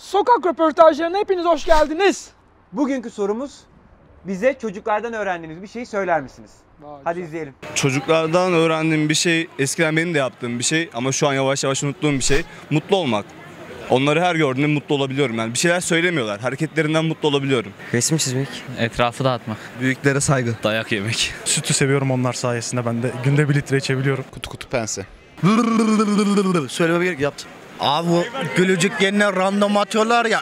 Sokak röportajlarına hepiniz hoş geldiniz. Bugünkü sorumuz bize çocuklardan öğrendiğiniz bir şeyi söyler misiniz? Hadi izleyelim. Çocuklardan öğrendiğim bir şey, eskiden benim de yaptığım bir şey ama şu an yavaş yavaş unuttuğum bir şey. Mutlu olmak. Onları her gördüğümde mutlu olabiliyorum. Yani bir şeyler söylemiyorlar. Hareketlerinden mutlu olabiliyorum. Resim çizmek. Etrafı dağıtmak. Büyüklere saygı. Dayak yemek. Sütü seviyorum onlar sayesinde ben de günde bir litre içebiliyorum. Kutu kutu pense. Söylememe gerek yaptım. Abi gülücük yerine random atıyorlar ya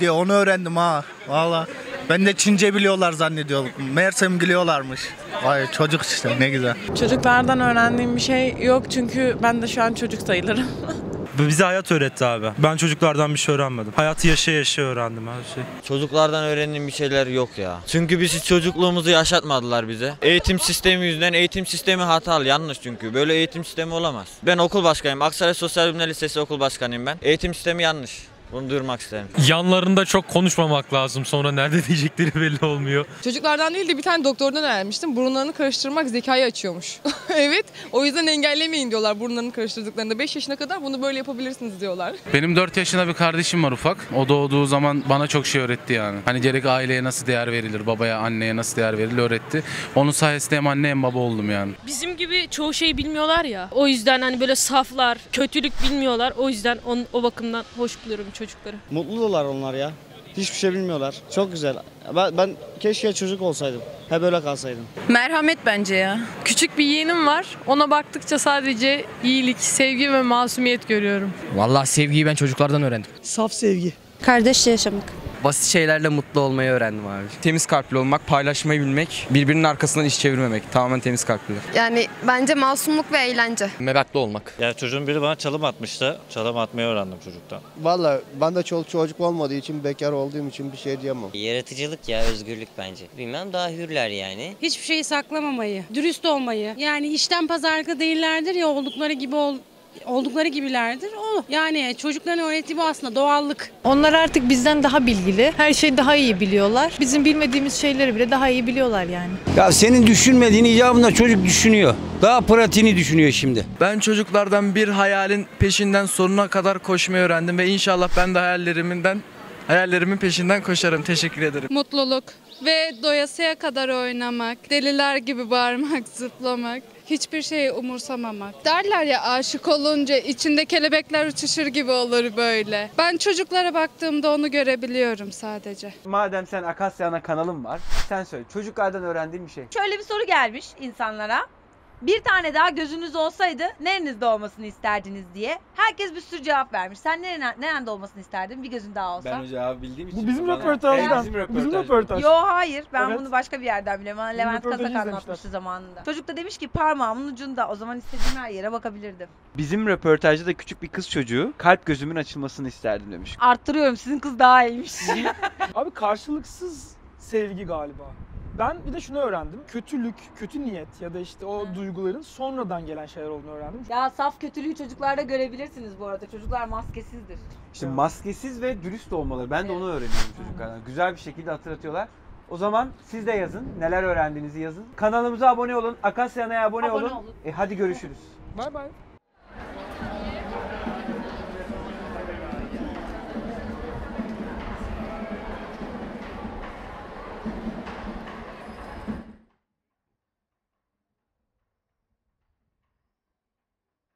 diye onu öğrendim ha. Valla. Ben de Çince biliyorlar zannediyordum. Meğersem gülüyorlarmış. Vay çocuk işte ne güzel. Çocuklardan öğrendiğim bir şey yok çünkü ben de şu an çocuk sayılırım. Bize hayat öğretti abi. Ben çocuklardan bir şey öğrenmedim. Hayatı yaşaya yaşaya öğrendim her şey. Çocuklardan öğrendiğim bir şeyler yok ya. Çünkü biz çocukluğumuzu yaşatmadılar bize. Eğitim sistemi yüzünden eğitim sistemi hatalı yanlış çünkü. Böyle eğitim sistemi olamaz. Ben okul başkanıyım. Aksaray Sosyal Bilimler Lisesi okul başkanıyım ben. Eğitim sistemi yanlış. Bunu duyurmak isterim. Yanlarında çok konuşmamak lazım. Sonra nerede diyecekleri belli olmuyor. Çocuklardan değil de bir tane doktordan öğrenmiştim. Burunlarını karıştırmak zekayı açıyormuş. evet. O yüzden engellemeyin diyorlar burunlarını karıştırdıklarında. 5 yaşına kadar bunu böyle yapabilirsiniz diyorlar. Benim 4 yaşında bir kardeşim var ufak. O doğduğu zaman bana çok şey öğretti yani. Hani gerek aileye nasıl değer verilir, babaya, anneye nasıl değer verilir öğretti. Onun sayesinde hem anne hem baba oldum yani. Bizim gibi çoğu şey bilmiyorlar ya. O yüzden hani böyle saflar, kötülük bilmiyorlar. O yüzden on, o bakımdan hoş buluyorum çocukları. Mutlular onlar ya. Hiçbir şey bilmiyorlar. Çok güzel. Ben, ben keşke çocuk olsaydım. Hep böyle kalsaydım. Merhamet bence ya. Küçük bir yeğenim var. Ona baktıkça sadece iyilik, sevgi ve masumiyet görüyorum. Vallahi sevgiyi ben çocuklardan öğrendim. Saf sevgi. Kardeşçe yaşamak. Basit şeylerle mutlu olmayı öğrendim abi. Temiz kalpli olmak, paylaşmayı bilmek, birbirinin arkasından iş çevirmemek. Tamamen temiz kalpli. Yani bence masumluk ve eğlence. Meraklı olmak. Ya çocuğun biri bana çalım atmıştı. Çalım atmayı öğrendim çocuktan. Valla ben de çoluk çocuk olmadığı için bekar olduğum için bir şey diyemem. Yaratıcılık ya özgürlük bence. Bilmem daha hürler yani. Hiçbir şeyi saklamamayı, dürüst olmayı. Yani işten pazarlıklı değillerdir ya oldukları gibi ol, oldukları gibilerdir. O yani çocukların öğrettiği bu aslında doğallık. Onlar artık bizden daha bilgili. Her şeyi daha iyi biliyorlar. Bizim bilmediğimiz şeyleri bile daha iyi biliyorlar yani. Ya senin düşünmediğin icabında çocuk düşünüyor. Daha pratiğini düşünüyor şimdi. Ben çocuklardan bir hayalin peşinden sonuna kadar koşmayı öğrendim ve inşallah ben de hayallerimden hayallerimin peşinden koşarım. Teşekkür ederim. Mutluluk ve doyasıya kadar oynamak, deliler gibi bağırmak, zıplamak, hiçbir şeyi umursamamak. Derler ya aşık olunca içinde kelebekler uçuşur gibi olur böyle. Ben çocuklara baktığımda onu görebiliyorum sadece. Madem sen Akasya Ana kanalın var, sen söyle. Çocuklardan öğrendiğin bir şey. Şöyle bir soru gelmiş insanlara. Bir tane daha gözünüz olsaydı nerenizde olmasını isterdiniz diye. Herkes bir sürü cevap vermiş. Sen nerene, nerende olmasını isterdin bir gözün daha olsa? Ben o cevabı bildiğim için. Bu bizim bana- röportajdan. Evet, bizim röportaj. Bizim röportaj. Yo hayır ben Evet. bunu başka bir yerden biliyorum. Bana Levent röportajı Kazak izlemişler. anlatmıştı zamanında. Çocuk da demiş ki parmağımın ucunda o zaman istediğim her yere bakabilirdim. Bizim röportajda da küçük bir kız çocuğu kalp gözümün açılmasını isterdim demiş. Arttırıyorum sizin kız daha iyiymiş. Abi karşılıksız sevgi galiba. Ben bir de şunu öğrendim. Kötülük, kötü niyet ya da işte o Hı. duyguların sonradan gelen şeyler olduğunu öğrendim. Ya saf kötülüğü çocuklarda görebilirsiniz bu arada. Çocuklar maskesizdir. İşte Ya. maskesiz ve dürüst olmaları. Ben de onu öğreniyorum çocuklardan. Güzel bir şekilde hatırlatıyorlar. O zaman siz de yazın. Neler öğrendiğinizi yazın. Kanalımıza abone olun. Akasyana'ya abone, Abone olun. olun. E, hadi görüşürüz. Bay bay.